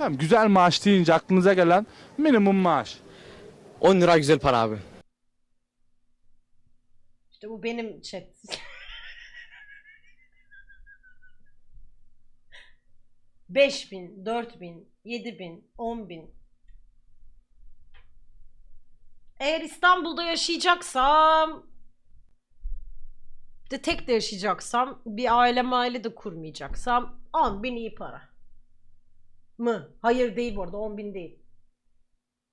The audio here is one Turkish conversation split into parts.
Efendim güzel maaş deyince aklınıza gelen minimum maaş. 10 lira güzel para abi. İşte bu benim chat. Beş bin, dört bin, yedi bin, on bin. Eğer İstanbul'da yaşayacaksam de tek de yaşayacaksam bir aile maile de kurmayacaksam 10 bin iyi para. Mı? Hayır değil bu arada 10 bin değil.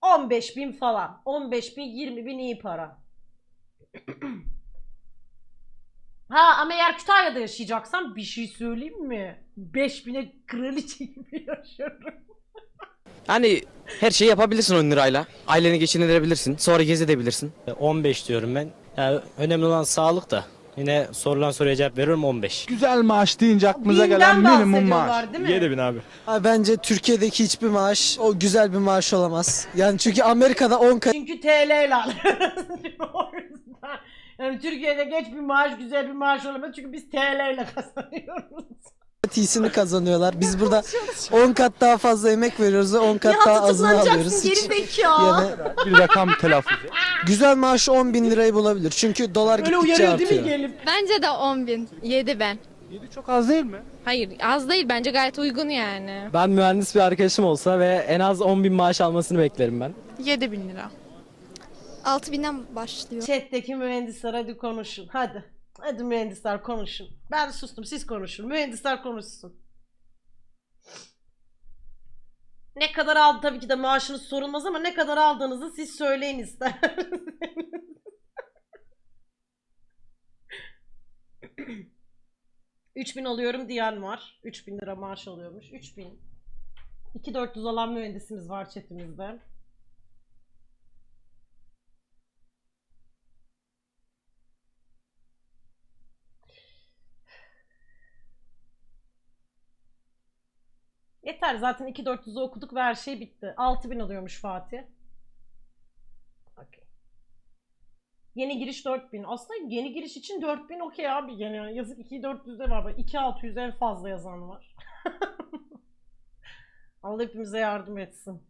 15 bin falan. 15 bin 20 bin iyi para. Ha ama eğer Kütahya'da yaşayacaksam bir şey söyleyeyim mi? 5000'e kraliçe gibi yaşarım. Yani her şeyi yapabilirsin 10 lirayla. Aileni geçindirebilirsin. Sonra gezebilirsin. 15 diyorum ben. Yani önemli olan sağlık da. Yine sorulan soruya cevap veriyorum 15. Güzel maaş deyince aklınıza gelen Binden minimum maaş. bahsediyorlar değil mi? abi. Abi bence Türkiye'deki hiçbir maaş o güzel bir maaş olamaz. Yani çünkü Amerika'da 10 kat Çünkü TL ile alıyoruz. o yüzden. Yani Türkiye'de geç bir maaş güzel bir maaş olamaz çünkü biz TL ile kazanıyoruz. İyisini kazanıyorlar. Biz burada 10 kat daha fazla emek veriyoruz ve 10 kat daha azını alıyoruz. geri Hiç- zekalı. Yani Bir rakam telaffuz et. güzel maaşı 10 bin lirayı bulabilir. Çünkü dolar Böyle gittikçe uyarıyor değil mi artıyor. gelip? Bence de 10 bin. 7 ben. 7 çok az değil mi? Hayır az değil bence gayet uygun yani. Ben mühendis bir arkadaşım olsa ve en az 10 bin maaş almasını beklerim ben. 7 bin lira. 6 binden başlıyor. Chat'teki mühendisler hadi konuşun. Hadi. Hadi mühendisler konuşun. Ben sustum siz konuşun. Mühendisler konuşsun. Ne kadar aldı tabii ki de maaşınız sorulmaz ama ne kadar aldığınızı siz söyleyin ister. 3000 alıyorum diyen var. 3000 lira maaş alıyormuş. 3000. 2400 olan mühendisimiz var chatimizde. Yeter zaten 2400'ü okuduk ve her şey bitti. 6000 alıyormuş Fatih. Okey. Yeni giriş 4000. Aslında yeni giriş için 4000 okey abi. Yani yazık 2400'de var. Bak 2600 en fazla yazan var. Allah hepimize yardım etsin.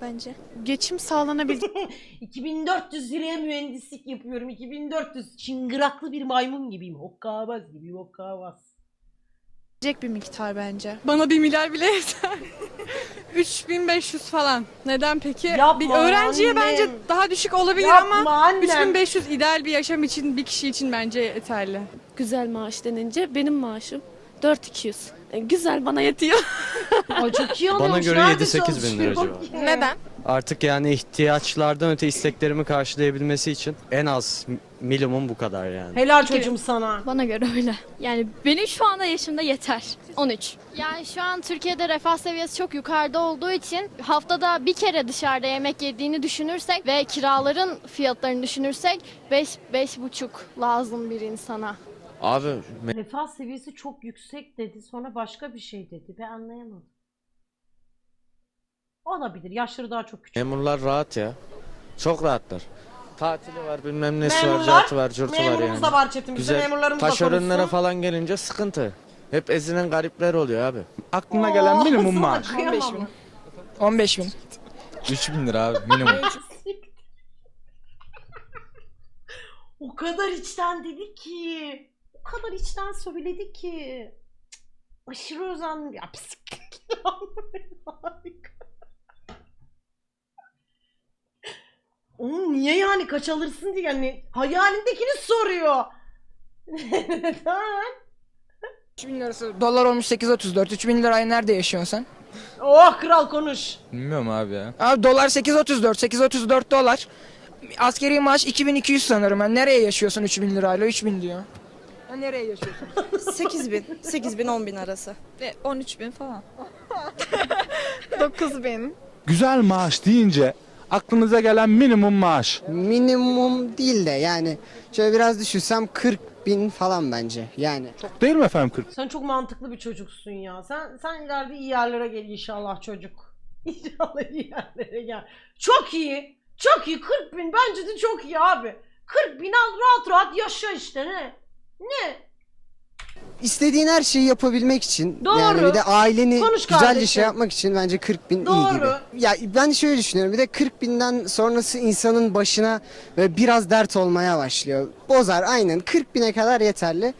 bence. Geçim sağlanabilir. 2400 liraya mühendislik yapıyorum. 2400 çıngıraklı bir maymun gibiyim. Hokkabaz gibi hokkabaz. Bir miktar bence. Bana 1 milyar bile yeter. 3500 falan. Neden peki? Yapma bir öğrenciye annem. bence daha düşük olabilir Yapma ama annem. 3500 ideal bir yaşam için bir kişi için bence yeterli. güzel maaş denince benim maaşım 4200. E, Güzel bana yetiyor. Ay çok iyi Bana alıyormuş. göre Nerede 7-8 bin lira çalışıyor civarı. Neden? Artık yani ihtiyaçlardan öte isteklerimi karşılayabilmesi için en az minimum bu kadar yani. Helal çocuğum sana. Bana göre öyle. Yani benim şu anda yaşımda yeter. 13. Yani şu an Türkiye'de refah seviyesi çok yukarıda olduğu için haftada bir kere dışarıda yemek yediğini düşünürsek ve kiraların fiyatlarını düşünürsek 5 beş, buçuk lazım bir insana. Abi Refah seviyesi çok yüksek dedi. Sonra başka bir şey dedi. Ben anlayamadım. Olabilir. Yaşları daha çok küçük. memurlar rahat ya. Çok rahatlar. Tatili var bilmem nesi var, Memurlar, cartı var, curtu var Memurumuz yani. da var chatimizde. Güzel. Memurlarımız da Taşeronlara konuşsun. falan gelince sıkıntı. Hep ezilen garipler oluyor abi. Aklına gelen minimum maaş. kıyamam. 15 bin. 3000 lira abi minimum. O kadar içten dedi ki. O kadar içten söyledi ki. Cık, Aşırı özendim. Ya psik. Harika. Oğlum niye yani kaç alırsın diye yani hayalindekini soruyor. Neden? 3000 lirası dolar olmuş 8.34. 3000 lirayı nerede yaşıyorsun sen? Oh kral konuş. Bilmiyorum abi ya. Abi dolar 8.34. 8.34 dolar. Askeri maaş 2200 sanırım. Yani nereye yaşıyorsun 3000 lirayla? 3000 diyor. Ya nereye yaşıyorsun? 8 bin. 8 bin 10 bin arası. Ve 13 bin falan. 9 bin. Güzel maaş deyince aklınıza gelen minimum maaş. Minimum değil de yani şöyle biraz düşünsem 40 bin falan bence. Yani Değil mi efendim 40? Sen çok mantıklı bir çocuksun ya. Sen sen ileride iyi yerlere gel inşallah çocuk. İnşallah iyi yerlere gel. Çok iyi. Çok iyi. 40 bin bence de çok iyi abi. 40 bin al rahat rahat yaşa işte ne? Ne? İstediğin her şeyi yapabilmek için Doğru. yani bir de aileni Konuş güzelce kardeşim. şey yapmak için bence 40 bin iyi Doğru. gibi. Ya ben şöyle düşünüyorum bir de 40 binden sonrası insanın başına böyle biraz dert olmaya başlıyor. Bozar aynen 40 bine kadar yeterli.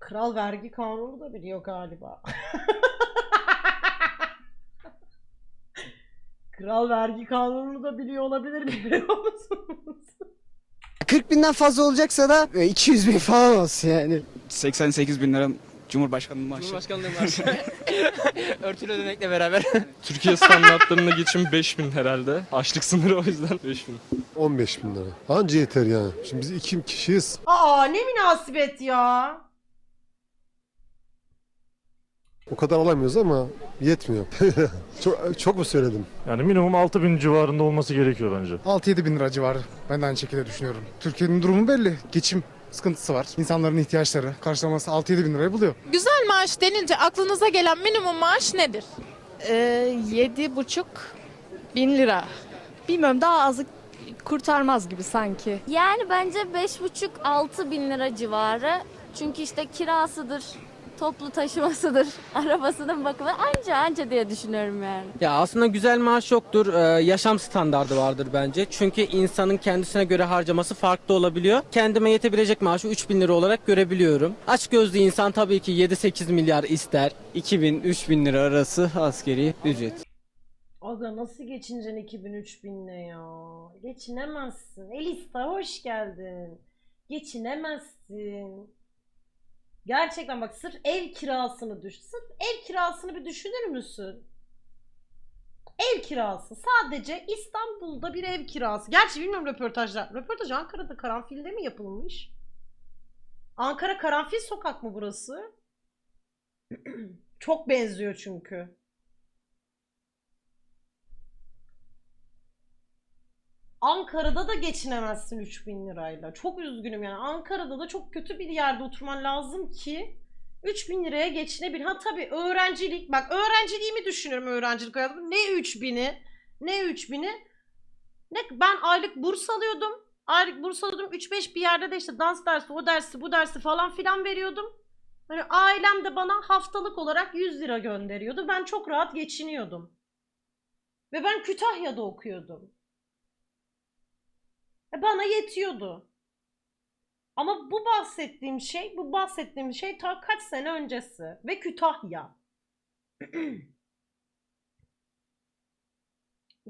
Kral vergi kanunu da biliyor galiba. Kral vergi kanununu da biliyor olabilir biliyor musunuz? 40 binden fazla olacaksa da e, 200 bin falan olsun yani. 88 bin lira Cumhurbaşkanlığı maaşı. Cumhurbaşkanlığı maaşı. Örtülü ödemekle beraber. Türkiye standartlarında geçim 5000 herhalde. Açlık sınırı o yüzden 5000. 15 bin lira. Anca yeter yani. Şimdi biz iki kişiyiz. Aa ne münasebet ya. O kadar alamıyoruz ama yetmiyor. çok, çok mu söyledim? Yani minimum 6000 civarında olması gerekiyor bence. 6-7 bin lira civarı. Ben de aynı şekilde düşünüyorum. Türkiye'nin durumu belli. Geçim sıkıntısı var. İnsanların ihtiyaçları karşılaması 6-7 bin lirayı buluyor. Güzel maaş denince aklınıza gelen minimum maaş nedir? Ee, yedi buçuk bin lira. Bilmiyorum daha azı kurtarmaz gibi sanki. Yani bence 5,5-6 bin lira civarı. Çünkü işte kirasıdır, toplu taşımasıdır, arabasının bakımı anca anca diye düşünüyorum yani. Ya aslında güzel maaş yoktur. Ee, yaşam standardı vardır bence. Çünkü insanın kendisine göre harcaması farklı olabiliyor. Kendime yetebilecek maaşı 3000 lira olarak görebiliyorum. Aç gözlü insan tabii ki 7-8 milyar ister. 2000-3000 lira arası askeri ücret. Aga nasıl geçineceksin 2000 ne ya? Geçinemezsin. Elista hoş geldin. Geçinemezsin. Gerçekten bak sırf ev kirasını düş. Sırf ev kirasını bir düşünür müsün? Ev kirası. Sadece İstanbul'da bir ev kirası. Gerçi bilmiyorum röportajlar. Röportaj Ankara'da Karanfil'de mi yapılmış? Ankara Karanfil sokak mı burası? Çok benziyor çünkü. Ankara'da da geçinemezsin 3000 lirayla. Çok üzgünüm yani. Ankara'da da çok kötü bir yerde oturman lazım ki 3000 liraya geçinebil. Ha tabii öğrencilik. Bak öğrenciliğimi düşünüyorum öğrencilik hayatımda. Ne 3000'i ne 3000'i ne ben aylık burs alıyordum. Aylık burs alıyordum. 3-5 bir yerde de işte dans dersi, o dersi, bu dersi falan filan veriyordum. Hani ailem de bana haftalık olarak 100 lira gönderiyordu. Ben çok rahat geçiniyordum. Ve ben Kütahya'da okuyordum. E, Bana yetiyordu. Ama bu bahsettiğim şey, bu bahsettiğim şey ta kaç sene öncesi ve Kütahya.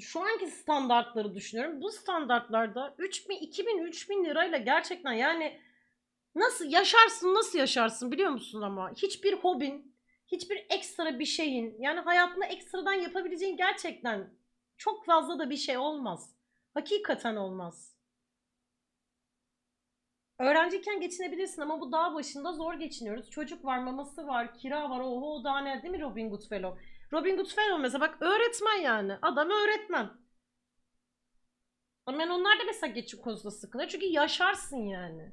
Şu anki standartları düşünüyorum. Bu standartlarda 3000, 2000, 3000 lirayla gerçekten yani nasıl yaşarsın, nasıl yaşarsın biliyor musun ama? Hiçbir hobin, hiçbir ekstra bir şeyin, yani hayatında ekstradan yapabileceğin gerçekten çok fazla da bir şey olmaz. Hakikaten olmaz. Öğrenciyken geçinebilirsin ama bu dağ başında zor geçiniyoruz. Çocuk var, maması var, kira var, oho daha ne değil mi Robin Goodfellow? Robin Goodfellow mesela bak öğretmen yani. Adam öğretmen. Ama ben onlar da mesela geçim konusunda sıkılıyor. Çünkü yaşarsın yani.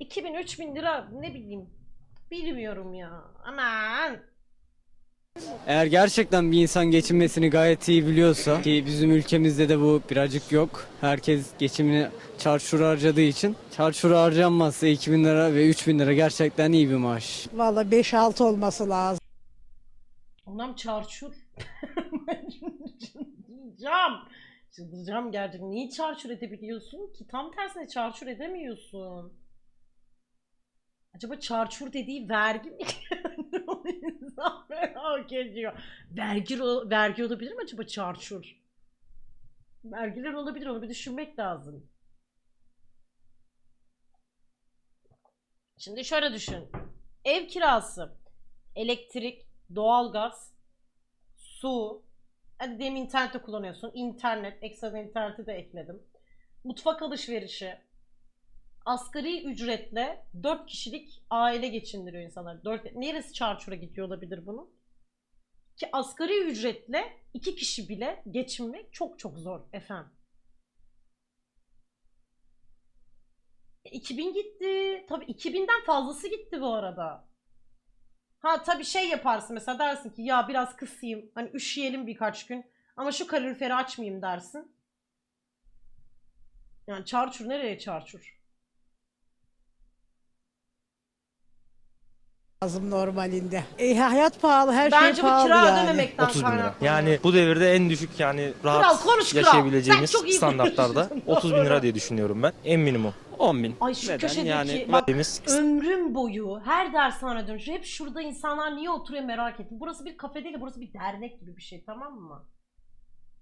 2000 3000 lira ne bileyim. Bilmiyorum ya. Aman. Eğer gerçekten bir insan geçinmesini gayet iyi biliyorsa ki bizim ülkemizde de bu birazcık yok. Herkes geçimini çarçur harcadığı için çarçur harcanmazsa 2000 lira ve 3000 lira gerçekten iyi bir maaş. Valla 5-6 olması lazım. Onam çarçur. Çıldıracağım. Çıldıracağım gerçekten. Niye çarçur edebiliyorsun ki? Tam tersine çarçur edemiyorsun. Acaba çarçur dediği vergi mi? İnsan merak ediyor. Vergi, o- vergi olabilir mi acaba çarçur? Vergiler olabilir onu bir düşünmek lazım. Şimdi şöyle düşün. Ev kirası, elektrik, doğalgaz, su, hadi diyelim internette kullanıyorsun. İnternet, ekstradan interneti de ekledim. Mutfak alışverişi, asgari ücretle 4 kişilik aile geçindiriyor insanlar. 4, neresi çarçura gidiyor olabilir bunun? Ki asgari ücretle 2 kişi bile geçinmek çok çok zor efendim. E, 2000 gitti. Tabii 2000'den fazlası gitti bu arada. Ha tabii şey yaparsın mesela dersin ki ya biraz kısayım hani üşüyelim birkaç gün ama şu kaloriferi açmayayım dersin. Yani çarçur nereye çarçur? Lazım normalinde. E, hayat pahalı, her Bence şey bu pahalı kira yani. ödememekten 30 bin lira. kaynaklı. Yani bu devirde en düşük yani Kral, rahat konuş kral. yaşayabileceğimiz Sen çok iyi standartlarda konuşuyorsun. 30 bin lira diye düşünüyorum ben. En minimum. 10 bin. Ay şu Neden? köşedeki Yani bak Temiz. ömrüm boyu her dershane dönüşü hep şurada insanlar niye oturuyor merak ettim. Burası bir kafe değil de burası bir dernek gibi bir şey tamam mı?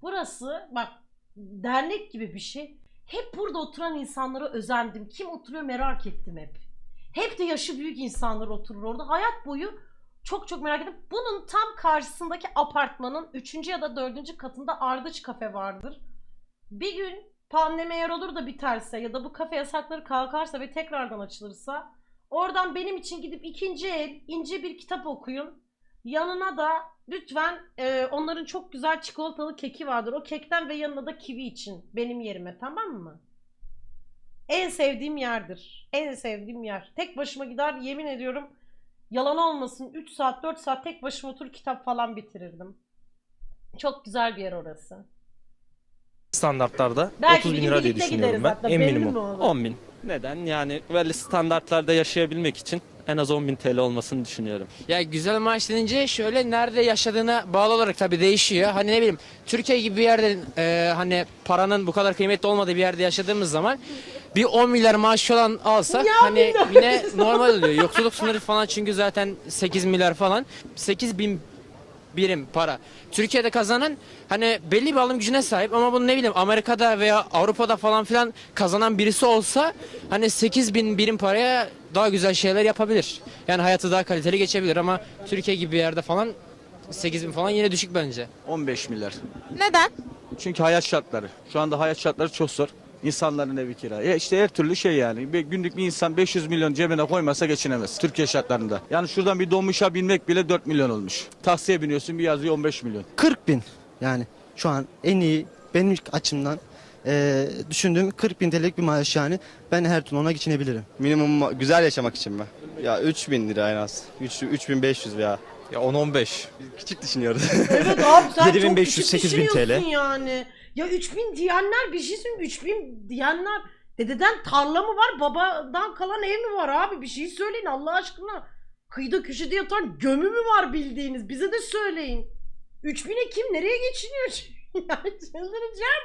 Burası bak dernek gibi bir şey. Hep burada oturan insanlara özendim. Kim oturuyor merak ettim hep. Hep de yaşı büyük insanlar oturur orada. Hayat boyu çok çok merak ettim. Bunun tam karşısındaki apartmanın 3. ya da 4. katında Ardıç kafe vardır. Bir gün pandemi eğer olur da biterse ya da bu kafe yasakları kalkarsa ve tekrardan açılırsa oradan benim için gidip ikinci el ince bir kitap okuyun. Yanına da lütfen e, onların çok güzel çikolatalı keki vardır. O kekten ve yanına da kivi için benim yerime tamam mı? En sevdiğim yerdir. En sevdiğim yer. Tek başıma gider yemin ediyorum yalan olmasın 3 saat 4 saat tek başıma otur kitap falan bitirirdim. Çok güzel bir yer orası. standartlarda Belki 30 bir bin lira diye birlikte düşünüyorum gideriz ben. hatta, En belli mi minimum. olur? 10 bin. Neden? Yani belli standartlarda yaşayabilmek için en az 10 bin TL olmasını düşünüyorum. Ya güzel maaş denince şöyle nerede yaşadığına bağlı olarak tabii değişiyor. Hani ne bileyim Türkiye gibi bir yerde e, hani paranın bu kadar kıymetli olmadığı bir yerde yaşadığımız zaman bir 10 milyar maaş olan alsa hani yine normal oluyor. Yoksulluk sınırı falan çünkü zaten 8 milyar falan. 8 bin birim para. Türkiye'de kazanan hani belli bir alım gücüne sahip ama bunu ne bileyim Amerika'da veya Avrupa'da falan filan kazanan birisi olsa hani 8 bin birim paraya daha güzel şeyler yapabilir. Yani hayatı daha kaliteli geçebilir ama Türkiye gibi bir yerde falan 8 bin falan yine düşük bence. 15 milyar. Neden? Çünkü hayat şartları. Şu anda hayat şartları çok zor. İnsanların evi kira. E işte her türlü şey yani. Bir günlük bir insan 500 milyon cebine koymasa geçinemez. Türkiye şartlarında. Yani şuradan bir dolmuşa binmek bile 4 milyon olmuş. Taksiye biniyorsun bir yazıyor 15 milyon. 40 bin yani şu an en iyi benim açımdan eee, düşündüğüm 40 bin TL'lik bir maaş yani ben her türlü ona geçinebilirim. Minimum güzel yaşamak için mi? Ya 3 bin lira en az. 3, 3500 ya. Ya 10-15. Küçük düşünüyoruz. Evet abi sen 7500, çok küçük 8000 TL. düşünüyorsun yani. Ya 3000 diyenler bir şey söyleyeyim 3000 diyenler dededen tarla mı var babadan kalan ev mi var abi bir şey söyleyin Allah aşkına. Kıyıda köşede yatan gömü mü var bildiğiniz bize de söyleyin. 3000'e kim nereye geçiniyor? yani çıldıracağım.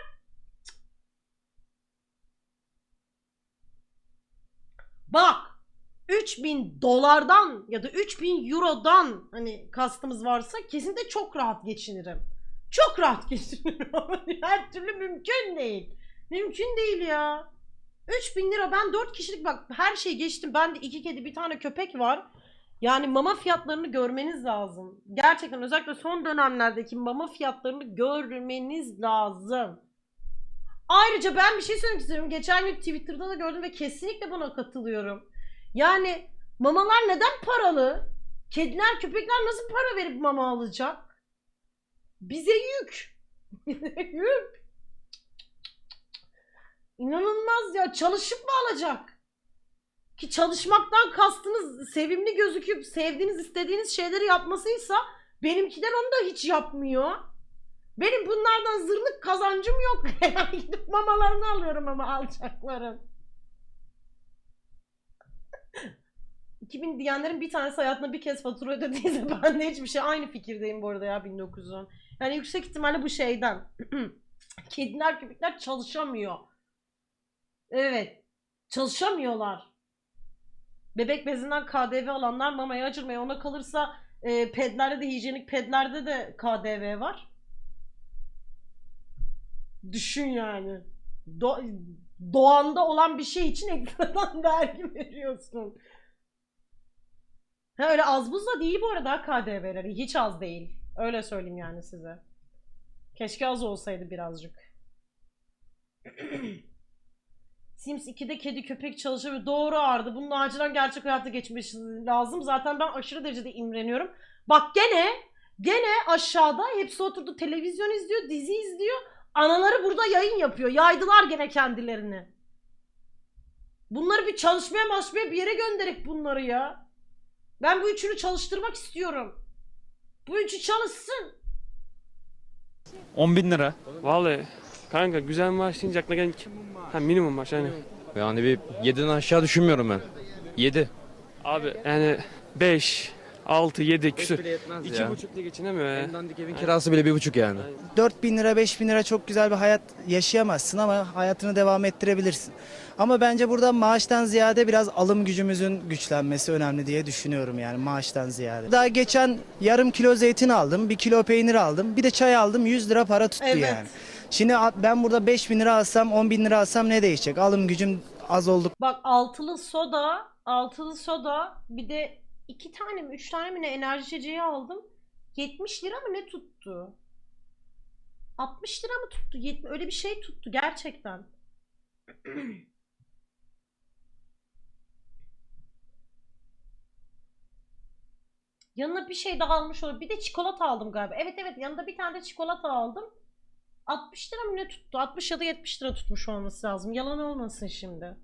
Bak 3000 dolardan ya da 3000 eurodan hani kastımız varsa kesinlikle çok rahat geçinirim. Çok rahat geçinirim her türlü mümkün değil. Mümkün değil ya. 3000 lira ben 4 kişilik bak her şeyi geçtim. Ben de iki kedi bir tane köpek var. Yani mama fiyatlarını görmeniz lazım. Gerçekten özellikle son dönemlerdeki mama fiyatlarını görmeniz lazım. Ayrıca ben bir şey söylemek istiyorum. Geçen gün Twitter'da da gördüm ve kesinlikle buna katılıyorum. Yani mamalar neden paralı? Kediler, köpekler nasıl para verip mama alacak? Bize yük. Yük. İnanılmaz ya. Çalışıp mı alacak? Ki çalışmaktan kastınız sevimli gözüküp sevdiğiniz, istediğiniz şeyleri yapmasıysa benimkiden onu da hiç yapmıyor. Benim bunlardan zırnık kazancım yok. Gidip mamalarını alıyorum ama alacaklarım. 2000 diyenlerin bir tanesi hayatında bir kez fatura ödediyse ben de hiçbir şey aynı fikirdeyim bu arada ya 1910. Yani yüksek ihtimalle bu şeyden. Kediler köpekler çalışamıyor. Evet. Çalışamıyorlar. Bebek bezinden KDV alanlar mamaya acırmaya ona kalırsa e, pedlerde de hijyenik pedlerde de KDV var. Düşün yani. Do- doğanda olan bir şey için ekstradan vergi veriyorsun. Ha öyle az buz da değil bu arada KDV'leri. Hiç az değil. Öyle söyleyeyim yani size. Keşke az olsaydı birazcık. Sims 2'de kedi köpek çalışıyor. Doğru Arda. Bunun acilen gerçek hayata geçmesi lazım. Zaten ben aşırı derecede imreniyorum. Bak gene gene aşağıda hepsi oturdu televizyon izliyor, dizi izliyor. Anaları burada yayın yapıyor. Yaydılar gene kendilerini. Bunları bir çalışmaya masmaya bir yere gönderip bunları ya. Ben bu üçünü çalıştırmak istiyorum. Bu üçü çalışsın. 10 bin lira. Vallahi kanka güzel maaş deyince aklına gelen ha, minimum maaş yani. Yani bir 7'den aşağı düşünmüyorum ben. 7. Abi yani 5, 6, 7 küsür. bile yetmez İki ya. buçukta geçinemiyor ya. En dandik evin kirası bile bir buçuk yani. 4 bin lira 5 bin lira çok güzel bir hayat yaşayamazsın ama hayatını devam ettirebilirsin. Ama bence burada maaştan ziyade biraz alım gücümüzün güçlenmesi önemli diye düşünüyorum yani maaştan ziyade. Daha geçen yarım kilo zeytin aldım, bir kilo peynir aldım, bir de çay aldım 100 lira para tuttu Evet. yani. Şimdi a- ben burada 5 bin lira alsam 10 bin lira alsam ne değişecek? Alım gücüm az olduk. Bak altılı soda, altılı soda bir de iki tane mi üç tane mi ne enerji içeceği aldım. 70 lira mı ne tuttu? 60 lira mı tuttu? Yetmi- öyle bir şey tuttu gerçekten. Yanına bir şey daha almış olur. Bir de çikolata aldım galiba. Evet evet yanında bir tane de çikolata aldım. 60 lira mı ne tuttu? 60 ya da 70 lira tutmuş olması lazım. Yalan olmasın şimdi.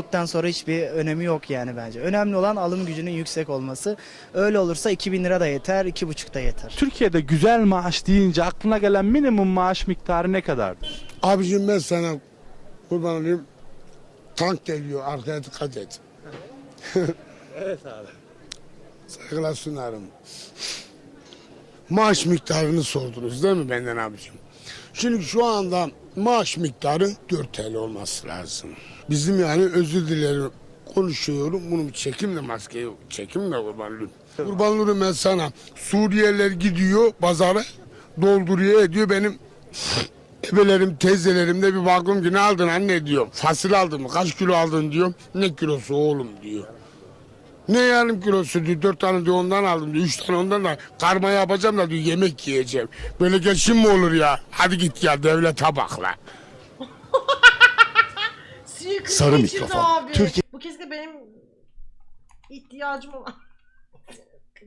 Olduktan sonra hiçbir önemi yok yani bence. Önemli olan alım gücünün yüksek olması. Öyle olursa 2000 lira da yeter, 2,5 da yeter. Türkiye'de güzel maaş deyince aklına gelen minimum maaş miktarı ne kadardır? Abicim ben sana kurban olayım. Tank geliyor arkaya dikkat et. Evet abi. Saygılar sunarım. Maaş miktarını sordunuz değil mi benden abicim? Şimdi şu anda maaş miktarı 4 TL olması lazım. Bizim yani özür dilerim konuşuyorum. Bunu bir çekimle maske yok. Çekimle kurban olayım. Kurban olayım ben sana. Suriyeliler gidiyor pazara dolduruyor ediyor benim Ebelerim, teyzelerim de bir bakım ne aldın anne diyor. Fasil aldın mı? Kaç kilo aldın diyor. Ne kilosu oğlum diyor. Ne yarım kilosu diyor. Dört tane diyor ondan aldım diyor. Üç tane ondan da karma yapacağım da diyor yemek yiyeceğim. Böyle geçim mi olur ya? Hadi git ya devlete bak la. Suyu kırk Sarı geçirdi mikrofon. Abi. Türkiye- Bu kesinlikle benim ihtiyacım olan.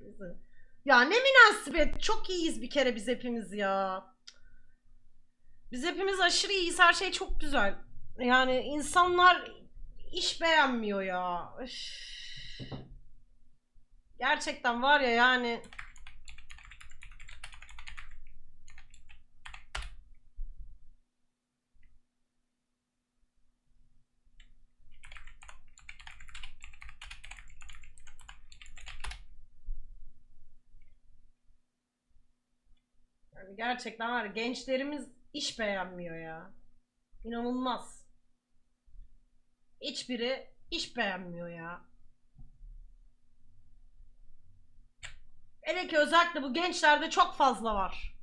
ya ne münasebet. Çok iyiyiz bir kere biz hepimiz ya. Biz hepimiz aşırı iyiyiz. Her şey çok güzel. Yani insanlar iş beğenmiyor ya. Üf. Gerçekten var ya yani. Gerçekten var gençlerimiz iş beğenmiyor ya. İnanılmaz. Hiçbiri iş beğenmiyor ya. Hele ki özellikle bu gençlerde çok fazla var.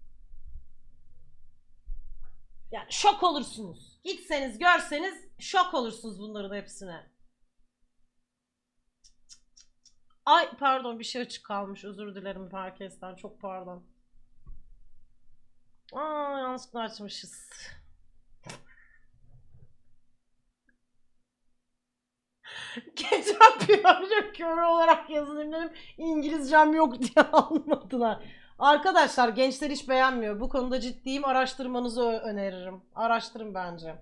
Yani şok olursunuz. Gitseniz görseniz şok olursunuz bunların hepsine. Ay pardon bir şey açık kalmış. Özür dilerim herkesten. Çok pardon. Aa yanlışlıkla açmışız. Geçen PR kör olarak yazılım dedim. İngilizcem yok diye almadılar. Arkadaşlar gençler hiç beğenmiyor. Bu konuda ciddiyim. Araştırmanızı öneririm. Araştırın bence.